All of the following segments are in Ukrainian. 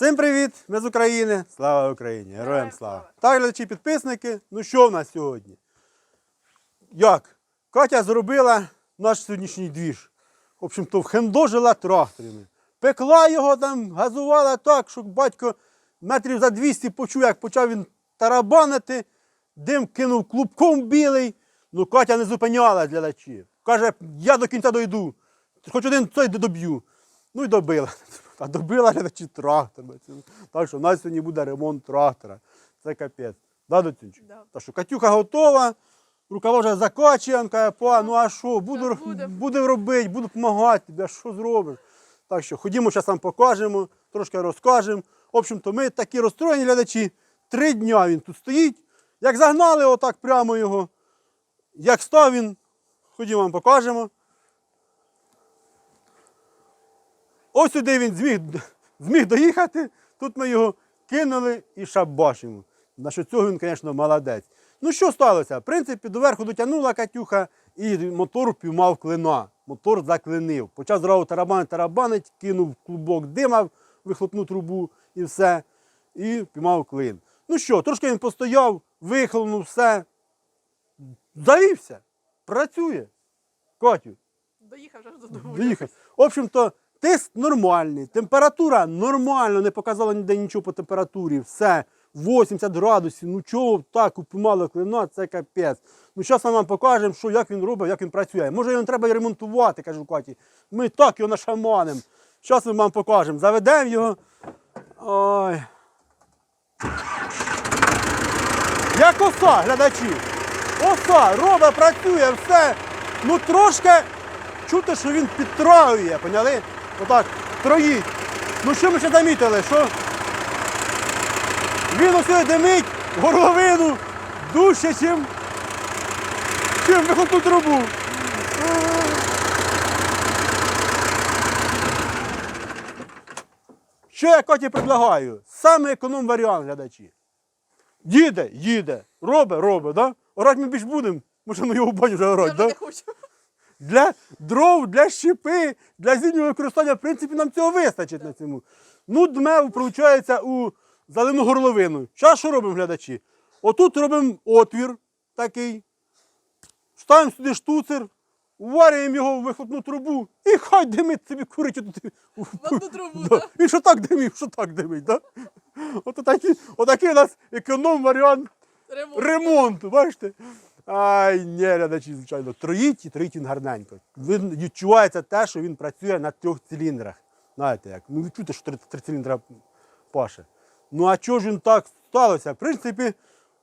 Всім привіт! Ми з України. Слава Україні! Героям слава! Так, глядачі, підписники. Ну що в нас сьогодні? Як? Катя зробила наш сьогоднішній двіж. В общем-то, вхендожила тракторами. Пекла його там, газувала так, що батько метрів за 200 почув, як почав він тарабанити, дим кинув клубком білий. Ну, Катя не зупиняла глядачів. Каже, я до кінця дойду. Хоч один цей доб'ю. Ну і добила. А добила глядачі трактор. Так що в нас сьогодні буде ремонт трактора. Це капець. Да? Да. Так що Катюха готова, рукава вже па, ну а що, буду, буду робити, буду допомагати тобі, а що зробиш? Так що ходімо, зараз вам покажемо, трошки розкажемо. В общем-то, ми такі розстроєні глядачі. Три дня він тут стоїть. Як загнали отак прямо його, як став він, ходімо вам покажемо. Ось сюди він зміг, зміг доїхати. Тут ми його кинули і шабашимо. На що цього він, звісно, молодець. Ну що сталося? В принципі, доверху дотягнула Катюха і мотор піймав клина. Мотор заклинив. Почав зразу тарабанить, тарабанить, кинув клубок дима, в вихлопну трубу і все. І піймав клин. Ну що, трошки він постояв, вихлопнув все. Завівся. Працює. Катю, Доїхав вже додому. Доїхав. В общем-то, тиск нормальний, температура нормально, не показала ніде нічого по температурі. Все, 80 градусів. Ну чого так упимало клина, це капець. Ну зараз ми вам покажемо, що, як він робить, як він працює. Може його треба ремонтувати, кажу Каті. Ми так його нашаманимо. Зараз ми вам покажемо. Заведемо його. Ой. Як оса, глядачі. Оса, робить, працює, все. Ну трошки чути, що він підтроює, поняли? Отак, троїть. Ну що ми ще замітили, що він усе димить горловину дужче, чим, чим вихлопну трубу. Що я Коті предлагаю? Саме економ варіант, глядачі. Їде, їде, робить, робить, да? Орать ми більш будемо. Може, ми його в баню вже вже да? не хочу. Для дров, для щепи, для зимнього використання, в принципі, нам цього вистачить на цьому. Ну, дме, виходить, у зелену горловину. Зараз що робимо, глядачі? Отут робимо отвір такий, ставимо сюди штуцер, варюємо його в вихлопну трубу і хай димить собі курить. В одну трубу, Да. так? І що так димить, що так димить. Да? От отакий, у нас економ варіант Ремонт. ремонт, бачите? Ай, ні, глядачі, звичайно, троїть і троїть він гарненько. Він відчувається те, що він працює на трьох циліндрах. Знаєте як? Ну, чуєте, що три, три циліндра паше. Ну а чого ж він так сталося? В принципі,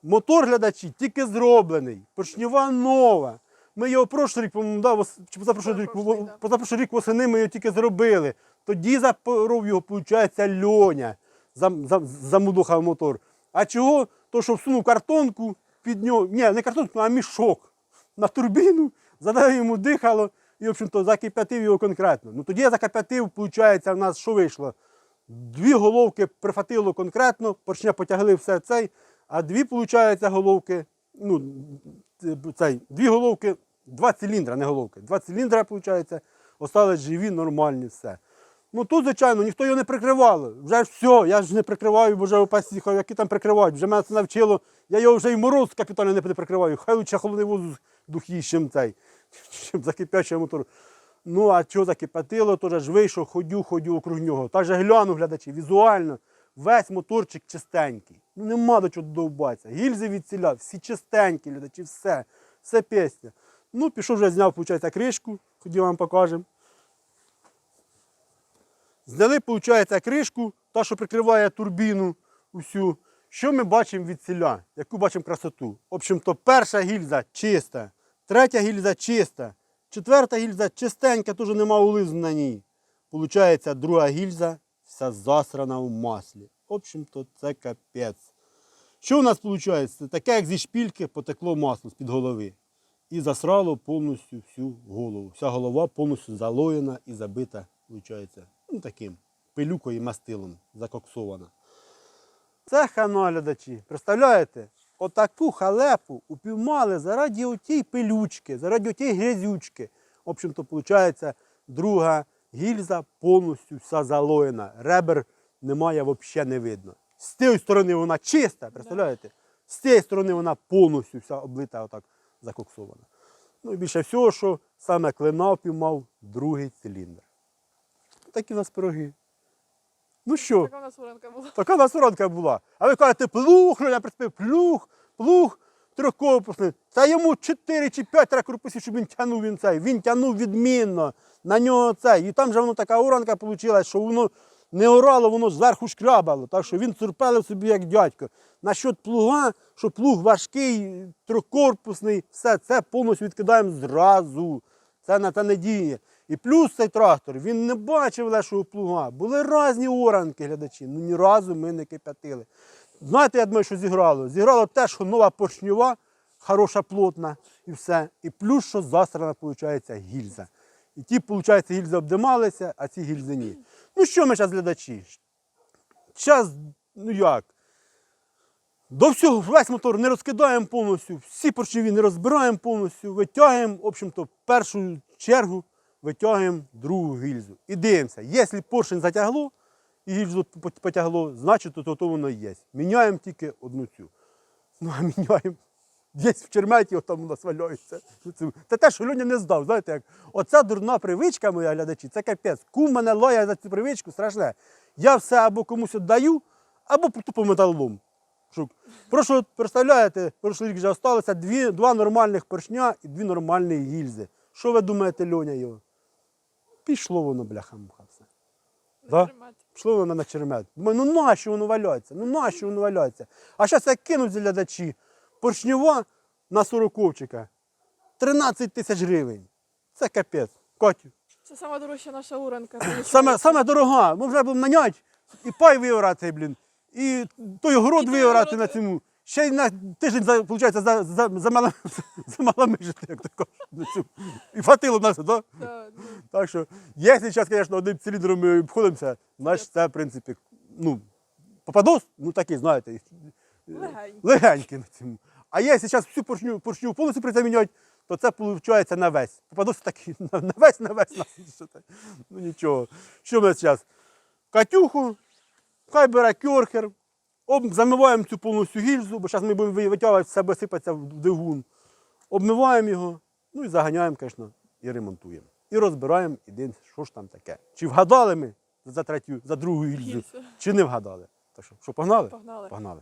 мотор глядачі тільки зроблений, поршнева нова. Ми його прошлий рік, по-моєму, да, вос- чи позапрошлий рік, позапрошлий рік восени ми його тільки зробили. Тоді запоров його, виходить, льоня, зам, зам, замудохав мотор. А чого? То, що всунув картонку під нього, ні, не картонку, а мішок на турбіну, задав йому дихало і, в общем-то, закип'ятив його конкретно. Ну тоді я закип'ятив, виходить, в нас що вийшло? Дві головки прифатило конкретно, поршня потягли все цей, а дві, виходить, головки, ну, цей, дві головки, два циліндра, не головки, два циліндра, виходить, остались живі, нормальні, все. Ну тут, звичайно, ніхто його не прикривав. Вже все, я ж не прикриваю, бо вже опасіхав, які там прикривають. Вже мене це навчило. Я його вже і мороз капітально не прикриваю. Хай лучше холодний воздух чим цей, чим закипячий мотор. Ну, а що закипятило, то ж вийшов, ходю, ходю округ нього. Так же гляну, глядачі, візуально, весь моторчик чистенький. Ну нема до чого довбатися. Гільзи відціля, всі чистенькі, глядачі, все, все пісня. Ну, пішов вже зняв, виходить, кришку, ходів вам покажемо. Зняли, виходить, кришку, та, що прикриває турбіну усю. Що ми бачимо від ціля? Яку бачимо красоту? В общем-то, перша гільза чиста, третя гільза чиста, четверта гільза чистенька, теж нема улизу на ній. Получається, друга гільза вся засрана в маслі. В общем-то, це капець. Що у нас виходить? Таке, як зі шпільки, потекло масло з-під голови. І засрало повністю всю голову. Вся голова повністю залоєна і забита, виходить, ну таким пилюкою і мастилом закоксована. Це хано, глядачі. Представляєте? Отаку халепу упіймали заради отій пилючки, заради отій грязючки. В общем-то, виходить, друга гільза повністю вся залоєна. Ребер немає, взагалі не видно. З тієї сторони вона чиста, представляєте? З тієї сторони вона повністю вся облита отак закоксована. Ну і більше всього, що саме клина впіймав другий циліндр. Такі у нас пироги. Ну що? Така у нас воронка була. Така у нас воронка була. А ви кажете, плуг, Льоня приспів, плуг, плуг трьохкорпусний. Та йому 4 чи 5 треба корпусів, щоб він тягнув він цей. Він тягнув відмінно. На нього цей. І там же воно така воронка вийшла, що воно не орало, воно зверху шкрябало. Так що він цурпелив собі як дядько. Насчет плуга, що плуг важкий, трьохкорпусний, все це повністю відкидаємо зразу. Це на те не діє. І плюс цей трактор, він не бачив лешого плуга. Були різні оранки глядачі. Ну ні разу ми не кипятили. Знаєте, я думаю, що зіграло? Зіграло те, що нова поршньова, хороша, плотна і все. І плюс, що засрана, виходить, гільза. І ті, виходить, гільзи обдималися, а ці гільзи ні. Ну що ми зараз, глядачі? Час, ну як? До всього весь мотор не розкидаємо повністю, всі поршневі не розбираємо повністю, витягуємо, в общем-то, першу чергу витягуємо другу гільзу. І дивимося, якщо поршень затягло і гільзу потягло, значить то, то воно є. Міняємо тільки одну цю. Ну, а міняємо. Десь в черметі там у нас валяється. Це- Це те, що Льоня не здав. Знаєте, як оця дурна привичка, моя глядачі, це капець. Кум мене лоє за цю привичку, страшне. Я все або комусь віддаю, або тупо металолом. Прошу, представляєте, прошлий рік вже залишилося два нормальних поршня і дві нормальні гільзи. Що ви думаєте, Льоня його? Пішло воно, бляха-муха все. Да? Пішло воно на чермет. Думаю, ну нащо воно валяється? Ну нащо воно валяється? А зараз як кинуть глядачі. Поршнева на сороковчика. 13 тисяч гривень. Це капець. Катю. Це сама дорожча наша уранка. Саме, саме дорога. Ми вже будемо наняти і пай виорати, блін. І той город І той город. на цьому. Ще й на тиждень, за- виходить, за, за, за, мала, за малами жити, як то кажуть. І хватило нас, так? Да? Так що, якщо зараз, звісно, одним циліндром ми обходимося, значить це, в принципі, ну, попадос, ну такий, знаєте, Легенький. легенький на цьому. А якщо зараз всю поршню, поршню повністю призамінять, то це виходить на весь. Попадос такий, на, на весь, на весь. Ну нічого. Що ми зараз? Катюху, хай бере кьорхер, об, замиваємо цю повністю гільзу, бо зараз ми будемо витягувати, себе, сипатися в двигун. Обмиваємо його, ну і заганяємо, звісно, і ремонтуємо. І розбираємо, і день, що ж там таке. Чи вгадали ми за третю, за другу гільзу, Гільзу. чи не вгадали. Так що, що погнали? Погнали. Погнали.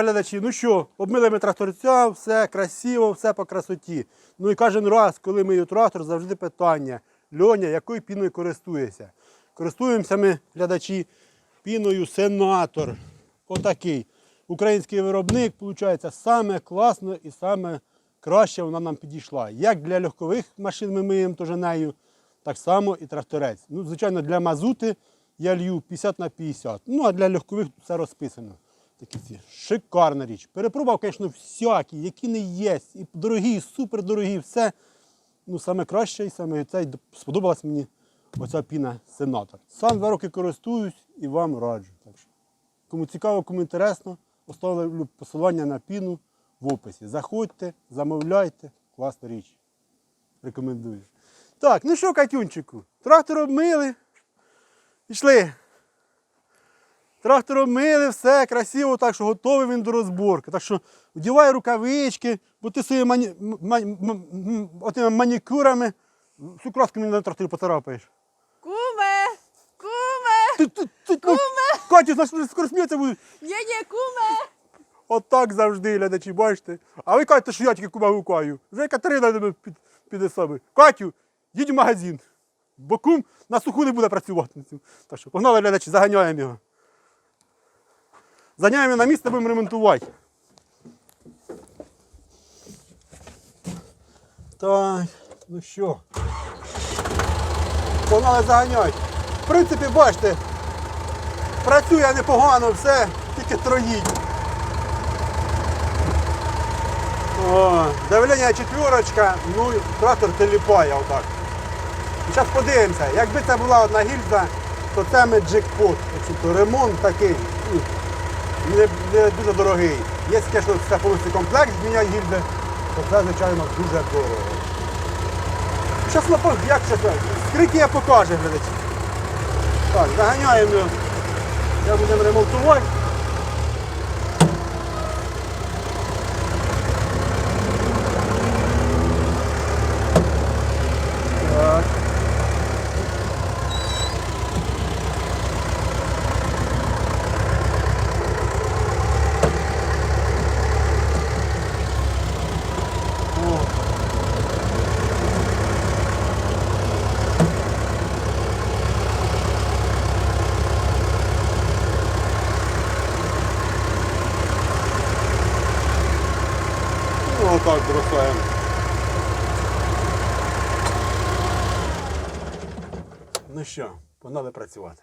Глядачі, ну що, обмили ми тракторця, все красиво, все по красоті. Ну і кожен раз, коли мию трактор, завжди питання. Льоня, якою піною користуєшся? Користуємося ми, глядачі, піною сенатор. Отакий. Український виробник, виходить, саме класно і саме краще вона нам підійшла. Як для легкових машин ми миємо теж так само і тракторець. Ну, звичайно, для мазути я лью 50 на 50. Ну, а для легкових все розписано. Такі ці. Шикарна річ. Перепробував, звісно, всякі, які не є. І дорогі, і супердорогі, все. Ну, саме краще і саме цей сподобалась мені оця піна сенатор. Сам два роки користуюсь і вам раджу. Так що, кому цікаво, кому інтересно, оставлю посилання на піну в описі. Заходьте, замовляйте. Класна річ. Рекомендую. Так, ну що, Катюнчику, трактор обмили. Пішли. Трактор обмили, все красиво, так що готовий він до розборки. Так що вдівай рукавички, бо ти своїми мані... м- м- м- м- отими манікюрами всю краску мені на тракторі поцарапаєш. Куме! Куме! Ти, ти, ти, Куме! Катю, знаєш, вже скоро сміється буде. Є-є, куме! Отак завжди, глядачі, бачите. А ви кажете, що я тільки кума гукаю. Вже Катерина мене під, піде саме. Катю, їдь в магазин. Бо кум на суху не буде працювати. Так що, погнали, глядачі, заганяємо його. Заганяємо на місце, будемо ремонтувати. Так, ну що. Погнали заганяти. В принципі, бачите, працює непогано, все, тільки троїть. О, давлення четверочка, ну і трактор теліпає отак. Зараз подивимося, якби це була одна гільза, то це ми джекпот. Ремонт такий не, не дуже дорогий. Є, звісно, це повністю комплекс, зміняти гільзи, то це, звичайно, дуже дорого. Щас напов... як це? Скрики я покаже, глядачі. Так, заганяємо я будемо ремонтувати. Так. О. Ну, отак бросаємо. Ну що, погнали працювати.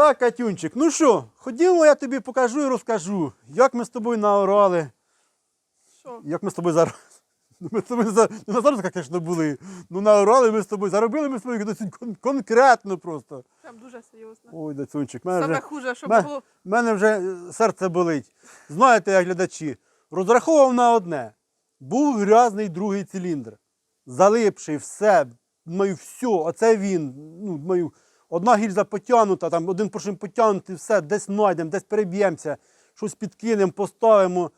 Так, Катюнчик, ну що, ходімо, я тобі покажу і розкажу, як ми з тобою наорали, Що? як ми з тобою зараз. Ми з тобою за... не на зараз, звісно, були. Ну наорали ми з тобою, заробили ми з тобою досить кон- конкретно просто. Прям дуже серйозно. Ой, Дацунчик, мене Саме вже, хуже, що ме- було. мене вже е, серце болить. Знаєте, як глядачі, розраховував на одне. Був грязний другий циліндр. Залипший, все, маю все, оце він. Ну, маю, одна гільза потягнута, там один поршень потягнутий, все, десь знайдемо, десь переб'ємося, щось підкинемо, поставимо,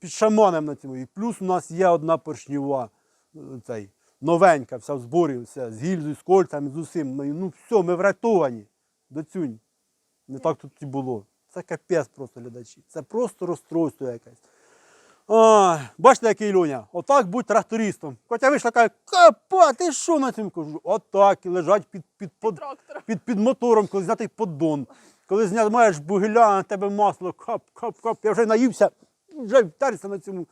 підшаманимо на цьому. І плюс у нас є одна поршнева, е, цей, новенька, вся в зборі, вся, з гільзою, з кольцями, з усім. Маю, Ну все, ми врятовані. Доцюнь. Не так тут і було. Це капець просто глядачі. Це просто розстройство якесь. А, бачите, який Льоня? Отак будь трактористом. Котя вийшла каже, капа, ти що на цьому кажу? Отак і лежать під, під, під, під, під мотором, коли знятий поддон. Коли знімаєш бугеля, на тебе масло, кап, кап, кап. Я вже наївся, вже втарся на цьому.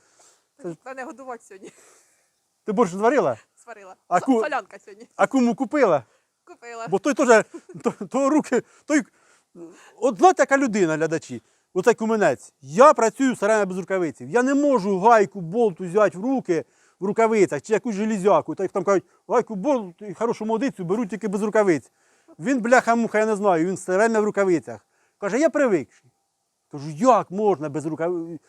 Та не годувати сьогодні. Ти борщ зварила? Сварила. А ку- Солянка сьогодні. А кому купила? Купила. Бо той теж, то, то руки, той, от знаєте, яка людина, глядачі, оцей куменець. Я працюю время без рукавиців. Я не можу гайку, болт взяти в руки в рукавицях чи якусь железяку. Так там кажуть, гайку, болт і хорошу молодицю беруть тільки без рукавиць. Він бляха-муха, я не знаю, він время в рукавицях. Каже, я привикший. Кажу, як можна без рукавиць?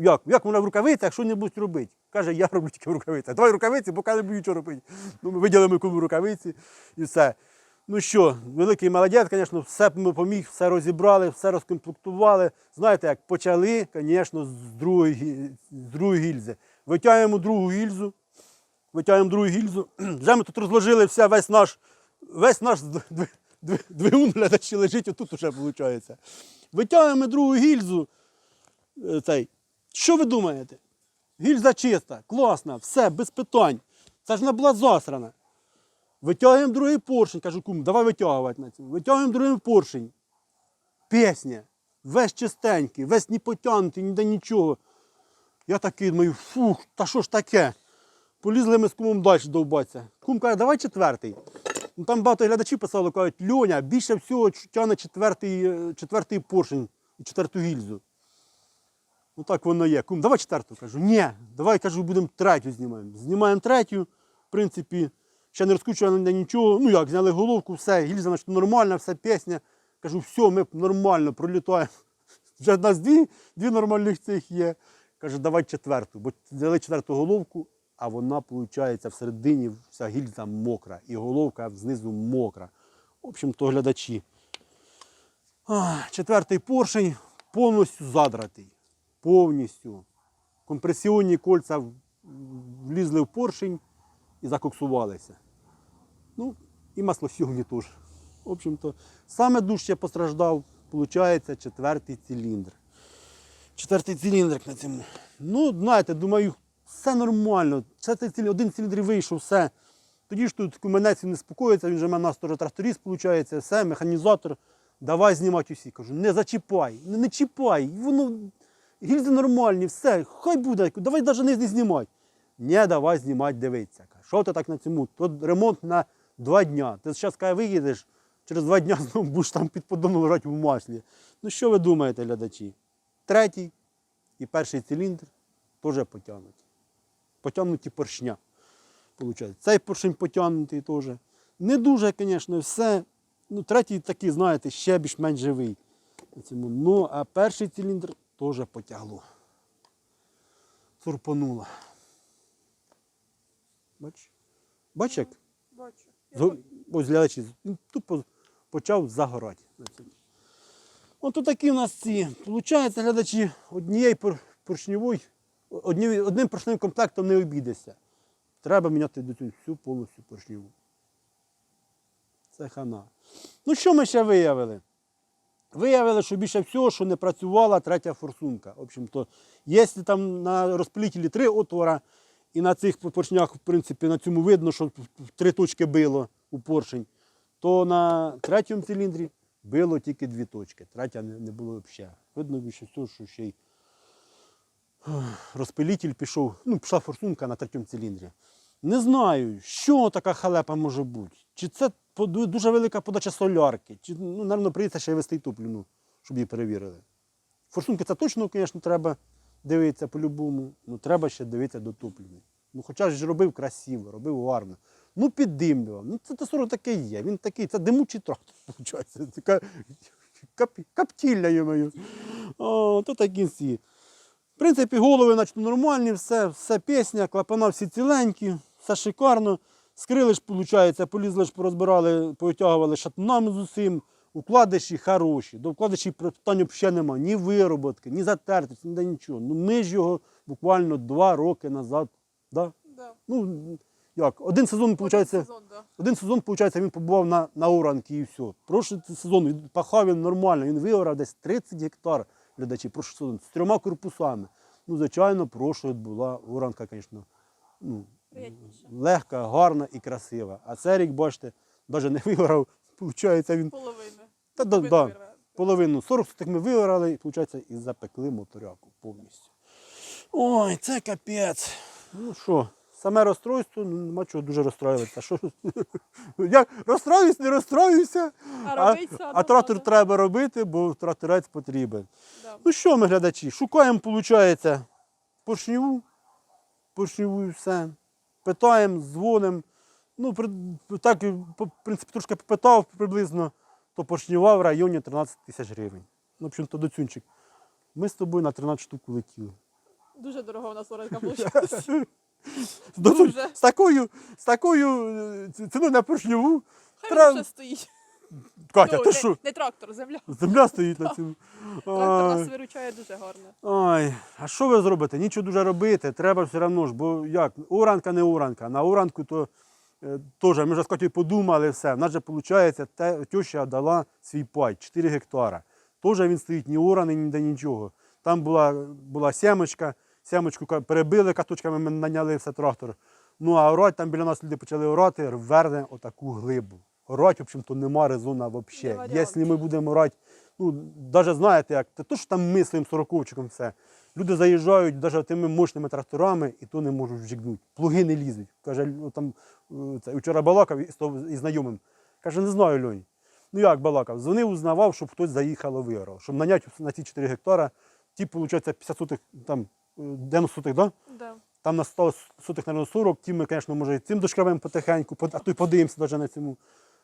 Як? Як можна в рукавицях що-небудь робити? Каже, я роблю тільки в рукавицях. Давай рукавиці, поки не буду нічого робити. Ну, ми виділимо кому рукавиці і все. Ну що, великий молодець, звісно, все ми поміг, все розібрали, все розкомплектували. Знаєте, як почали, звісно, з другої, з другої гільзи. Витягуємо другу гільзу, витягуємо другу гільзу. Вже ми тут розложили все, весь наш, весь наш дв- дв- дв- двигун глядачі лежить, отут уже виходить. Витягуємо другу гільзу. е, Цей. Що ви думаєте? Гільза чиста, класна, все, без питань. Це ж не була засрана. Витягуємо другий поршень. Кажу, кум, давай витягувати на цьому. Витягуємо другий поршень. Пісня. Весь чистенький, весь не потягнутий, ніде нічого. Я такий думаю, фух, та що ж таке? Полізли ми з кумом далі довбатися. Кум каже, давай четвертий. Ну, там багато глядачів писали, кажуть, Льоня, більше всього тягне четвертий, е, четвертий поршень і четверту гільзу. Ну так воно є. Кум, давай четверту. Кажу, ні, давай кажу, будемо третю знімаємо. Знімаємо третю, в принципі, ще не розкручували нічого. Ну як, зняли головку, все, гільза значить, нормальна, все пісня. Кажу, все, ми нормально пролітаємо. Вже в нас дві, дві нормальних цих є. Каже, давай четверту. Бо взяли четверту головку, а вона, виходить, всередині вся гільза мокра. І головка знизу мокра. В общем, то глядачі. Четвертий поршень повністю задратий. Повністю. Компресіонні кольця влізли в поршень і закоксувалися. Ну, і маслосьомні теж. В общем-то, саме дужче постраждав, виходить, четвертий циліндр. Четвертий циліндр на цьому. Ну, знаєте, думаю, все нормально. Четвертий циліндр, один циліндр вийшов, все. Тоді ж тут куменець не спокоїться, він же в мене у нас тракторист, виходить, все, механізатор. Давай знімати усі. Кажу, не зачіпай, не, не чіпай. Воно гільзи нормальні, все, хай буде, давай навіть не, знімай. Не, давай знімати, дивитися. Що ти так на цьому? Тут ремонт на два дня. Ти зараз каже, виїдеш, через два дня знову будеш там під подоном лежати в маслі. Ну що ви думаєте, глядачі? Третій і перший циліндр теж потягнуті. Потягнуті поршня. Получається. Цей поршень потягнутий теж. Не дуже, звісно, все. Ну, третій такий, знаєте, ще більш-менш живий. Ну, а перший циліндр теж потягло. Сурпануло. Бач? Бач, як? Бачу. Зго- Ось глядачі, він тупо почав загорати. От тут такі в нас ці. Получається, глядачі, однієї пор- поршньової, одні- одним поршневим комплектом не обійдешся. Треба міняти до цього всю повністю поршньову. Це хана. Ну що ми ще виявили? Виявили, що більше всього, що не працювала третя форсунка. В общем-то, якщо там на розпилітелі три отвора, і на цих поршнях, в принципі, на цьому видно, що три точки било у поршень, то на третьому циліндрі било тільки дві точки. Третя не, було взагалі. Видно більше всього, що ще й розпилітель пішов, ну, пішла форсунка на третьому циліндрі. Не знаю, що така халепа може бути. чи це дуже велика подача солярки, чи, ну, напевно, прийдеться ще й вести й топливну, щоб її перевірили. Форсунки це точно, звісно, треба дивитися по-любому, ну треба ще дивитися до топлівни. Ну, хоча ж робив красиво, робив гарно. Ну, піддимлював. Ну, це Т-40 таке є. Він такий, це димучий трактор, виходить. Така кап, каптілля йому. О, то такі всі. В принципі, голови наче нормальні, все, все пісня, клапана всі ціленькі, все шикарно. Скрили ж, виходить, полізли ж, порозбирали, потягували шатунами з усім. Укладиші хороші. До вкладиші питань взагалі немає. Ні вироботки, ні затертості, ніде нічого. Ну ми ж його буквально два роки назад. Да? Да. Ну, як, один сезон, виходить, Сезон, да. один сезон, виходить, він побував на, на оранки і все. Прошлий сезон він пахав він нормально, він виорав десь 30 гектар глядачі, прошлий сезон, з трьома корпусами. Ну, звичайно, прошлий була оранка, звісно, ну, легка, гарна і красива. А цей рік, бачите, навіть не виорав, виходить, він Половини. Та да, да. половину 40 сотих ми виорали, і, виходить, і запекли моторяку повністю. Ой, це капець. Ну що, саме розстройство, ну нема чого дуже розстроюватися. Що? Я розстроююсь, не розстроююся. А А, а трактор надо. треба робити, бо тракторець потрібен. Да. Ну що ми, глядачі, шукаємо, виходить, поршневу, поршневу і все. Питаємо, дзвонимо. Ну, так, в принципі, трошки попитав приблизно, то поршнева в районі 13 тисяч гривень. Ну, в общем-то, доцюнчик. Ми з тобою на 13 штук улетіли. Дуже дорого у нас оранка вийшла. З такою, з такою е, ціною на поршневу. Хай він вже стоїть. Катя, Ну, ти що? не трактор, земля. Земля стоїть на цьому. Трактор нас виручає дуже гарно. Ой, а що ви зробите? Нічого дуже робити, треба все одно ж, бо як, уранка не уранка. На уранку то е, теж, ми вже з Катю подумали все. В нас же виходить, те, теща дала свій пай, 4 гектара. Теж він стоїть ні ураний, ніде нічого. Там була, була сімочка, сімочку перебили каточками, ми наняли все трактор. Ну а орати, там біля нас люди почали орати, верне отаку глибу. Орати, в общем-то, нема резона взагалі. Якщо ми будемо орати, ну, навіть знаєте, як, то, що там ми своїм сороковчиком все. Люди заїжджають навіть тими мощними тракторами і то не можуть вжигнути. Плуги не лізуть. Каже, ну, там, е, це, вчора балакав із, із знайомим. Каже, не знаю, Льонь. Ну як балакав? Дзвонив, узнавав, щоб хтось заїхав виорав. Щоб наняти на ті 4 гектара, ті, виходить, 50 сотих, там, е, 90 сотих, да? Да. Там на 100 сотих, наверное, 40, ті ми, звісно, може, і цим дошкравемо потихеньку, а то й подивимося навіть на цьому.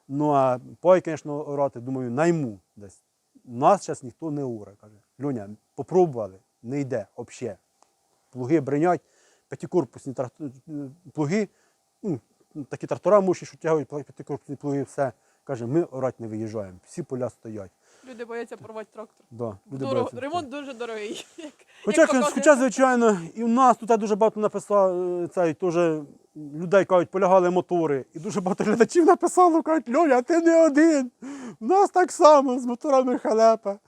Ну, а пай, звісно, орати, думаю, найму десь. Нас зараз ніхто не уре, каже. Льоня, попробували, не йде взагалі. Плуги бринять, п'ятикорпусні плуги, ну, такі трактора муші, що тягають п'ятикорпусні плуги, все. Каже, ми орати не виїжджаємо, всі поля стоять. Люди бояться порвати трактор. Да, люди Дорого, бояться. ремонт дуже дорогий. Як, Хоча, як хоча, звичайно, і в нас тут дуже багато написав е, цей теж людей кажуть, полягали мотори. І дуже багато глядачів написало, кажуть, Льоня, ти не один. У нас так само з моторами халепа.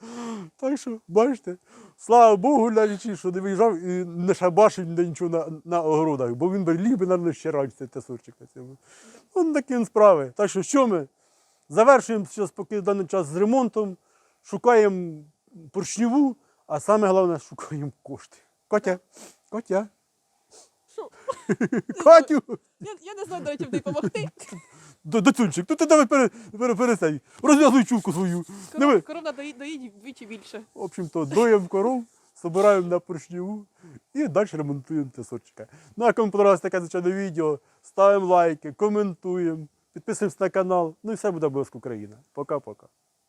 Так що, бачите, слава Богу, глядачі, що не виїжджав і не шабашив ніде нічого на, на огородах, бо він би ліг би, мабуть, ще раніше цей тесурчик на цьому. Он такі він справи. Так що, що ми? Завершуємо зараз поки в даний час з ремонтом, шукаємо поршневу, а саме головне шукаємо кошти. Котя, Котя? Катю, Я, я не знаю, до речі, тобі допомогти. До- ну ти давай пере, пере, пересей, розв'язуй чулку свою. Коров, коров надо доїть вдвічі більше. В общем-то, доїмо коров, збираємо на поршневу і далі ремонтуємо тесочка. Ну, а кому подобалось таке звичайне відео, ставимо лайки, коментуємо, підписуємося на канал. Ну і все буде обов'язково Україна. Пока-пока.